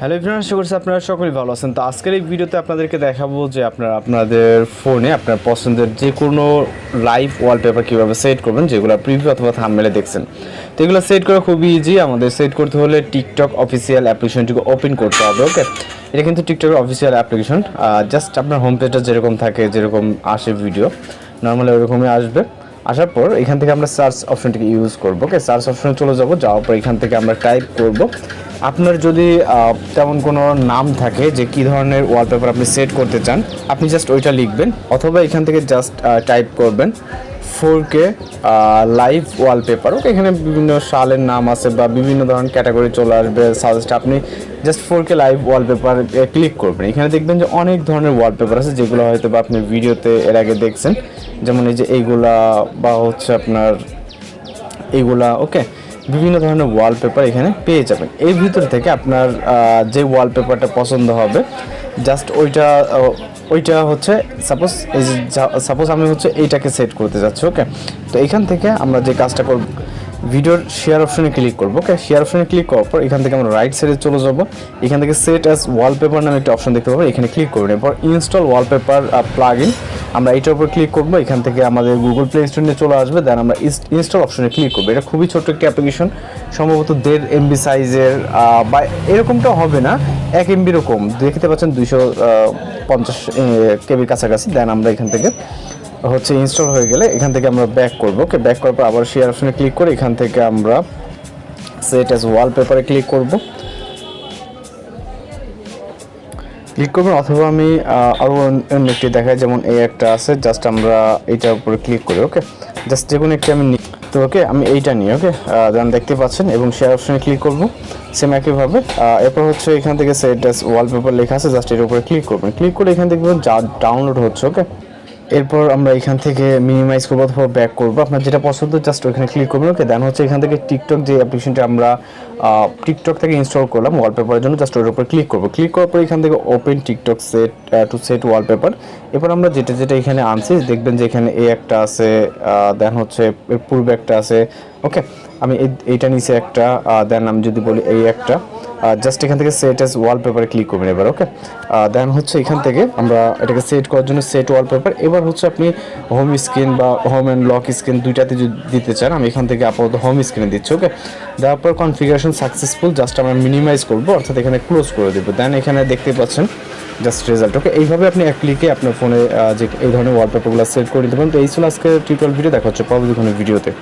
Hello everyone আশা করছি আপনারা সকলেই ভালো আছেন। তো আজকের এই ভিডিওতে আপনাদেরকে দেখাবো যে আপনারা আপনাদের ফোনে আপনার পছন্দের যে কোনো লাইভ ওয়ালপেপার কীভাবে সেট করবেন যেগুলো প্রিভিউ অথবা থামমেলে দেখছেন। তো এগুলো সেট করা খুবই ইজি আমাদের সেট করতে হলে টিকটক অফিসিয়াল অ্যাপ্লিকেশনটিকে ওপেন করতে হবে ওকে এটা কিন্তু টিকটকের অফিসিয়াল অ্যাপ্লিকেশন জাস্ট আপনার হোম পেজটা যেরকম থাকে যেরকম আসে ভিডিও নর্মালি ওরকমই আসবে। আসার পর এখান থেকে আমরা সার্চ অপশনটিকে ইউজ করব। ওকে সার্চ অপশনে চলে যাব, যাওয়ার পর এখান থেকে আমরা টাইপ করব। আপনার যদি তেমন কোনো নাম থাকে যে কী ধরনের ওয়ালপেপার আপনি সেট করতে চান, আপনি জাস্ট ওইটা লিখবেন, অথবা এখান থেকে জাস্ট টাইপ করবেন four K live wallpaper okay এখানে বিভিন্ন সালের নাম আছে বা বিভিন্ন ধরনের ক্যাটাগরি চলে আসবে সাজেস্ট আপনি just four K live wallpaper click করবেন। এখানে দেখবেন যে অনেক ধরনের ওয়ালপেপার আছে যেগুলো হয়তো বা আপনি ভিডিওতে এর আগে দেখছেন। যেমন এই যে এইগুলা বা হচ্ছে আপনার এইগুলা ওকে বিভিন্ন ধরনের ওয়ালপেপার এখানে পেয়ে যাবেন। এর ভিতর থেকে আপনার যে ওয়ালপেপারটা পছন্দ হবে জাস্ট ওইটা ওইটা হচ্ছে সাপোজ সাপোজ আমি হচ্ছে এইটাকে সেট করতে যাচ্ছি ওকে তো এখান থেকে আমরা যে কাজটা করব, ভিডিওর শেয়ার অপশনে ক্লিক করব ওকে শেয়ার অপশনে ক্লিক করার পর এখান থেকে আমরা রাইট সাইডে চলে যাব। এখান থেকে সেট অ্যাজ ওয়ালপেপার নামে একটা অপশন দেখতে পাবো, এখানে ক্লিক করবেন এরপর ইনস্টল ওয়ালপেপার প্লাগ ইন আমরা এটার উপর ক্লিক করব, এখান থেকে আমাদের গুগল প্লে স্টোর চলে আসবে দেন আমরা ইনস্টল অপশনে ক্লিক করব। এটা খুবই ছোট্ট একটি অ্যাপ্লিকেশন সম্ভবত দেড় এমবি সাইজের বা এরকমটা হবে না, এক এমবি রকম দেখতে পাচ্ছেন দুইশো পঞ্চাশ কেবির কাছাকাছি দেন আমরা এখান থেকে হচ্ছে ইনস্টল হয়ে গেলে এখান থেকে আমরা ব্যাক করব। ওকে ব্যাক করার পর আবার শেয়ার অপশনে ক্লিক করে এখান থেকে আমরা সেট অ্যাজ ওয়ালপেপারে ক্লিক করব। ক্লিক করবেন অথবা আমি আরও অন্য একটি দেখাই, যেমন এই একটা আছে জাস্ট আমরা এইটার উপরে ক্লিক করি ওকে জাস্ট যে কোনো একটি আমি তো ওকে আমি এইটা নিই ওকে দেন দেখতে পাচ্ছেন, এবং শেয়ার অপশানে ক্লিক করব সেম একইভাবে। এরপর হচ্ছে এখান থেকে সেটাস ওয়ালপেপার লেখা আছে জাস্ট এর উপরে ক্লিক করবেন। ক্লিক করে এখান থেকে যা ডাউনলোড হচ্ছে ওকে এরপর আমরা এখান থেকে মিনিমাইজ করব অথবা ব্যাক করব। আপনার যেটা পছন্দ জাস্ট ওইখানে ক্লিক করবেন ওকে দেন হচ্ছে এখান থেকে টিকটক যে অ্যাপ্লিকেশনটা আমরা টিকটক থেকে ইনস্টল করলাম ওয়ালপেপারের জন্য জাস্ট ওর উপর ক্লিক করব। ক্লিক করার পর এখান থেকে open TikTok set to set wallpaper এরপর আমরা যেটা যেটা এখানে আনছি, দেখবেন যে এখানে এ একটা আছে দেন হচ্ছে এর পূর্বে একটা আছে ওকে আমি এই- এইটা নিচে একটা দেন আমি যদি বলি এই একটা। জাস্ট এখান থেকে সেট এস ওয়ালপেপারে ক্লিক করবেন এবার ওকে দেন হচ্ছে এখান থেকে আমরা এটাকে সেট করার জন্য সেট ওয়ালপেপার এবার হচ্ছে আপনি হোম স্ক্রিন বা হোম অ্যান্ড লক স্ক্রিন দুইটাতে যদি দিতে চান, আমি এখান থেকে আপাতত হোম স্ক্রিনে দিচ্ছি ওকে দেওয়ার পর কনফিগারেশন সাকসেসফুল জাস্ট আমরা মিনিমাইজ করব, অর্থাৎ এখানে ক্লোজ করে দেবো। দেন এখানে দেখতে পাচ্ছেন জাস্ট রেজাল্ট ওকে এইভাবে আপনি এক ক্লিকে আপনার ফোনে যে এই ধরনের ওয়ালপেপারগুলো সেট করে দিতে পারেন। তো এই ছিল আজকে টিউটোরিয়াল ভিডিও দেখা হচ্ছে পরবর্তী কোনো ভিডিওতে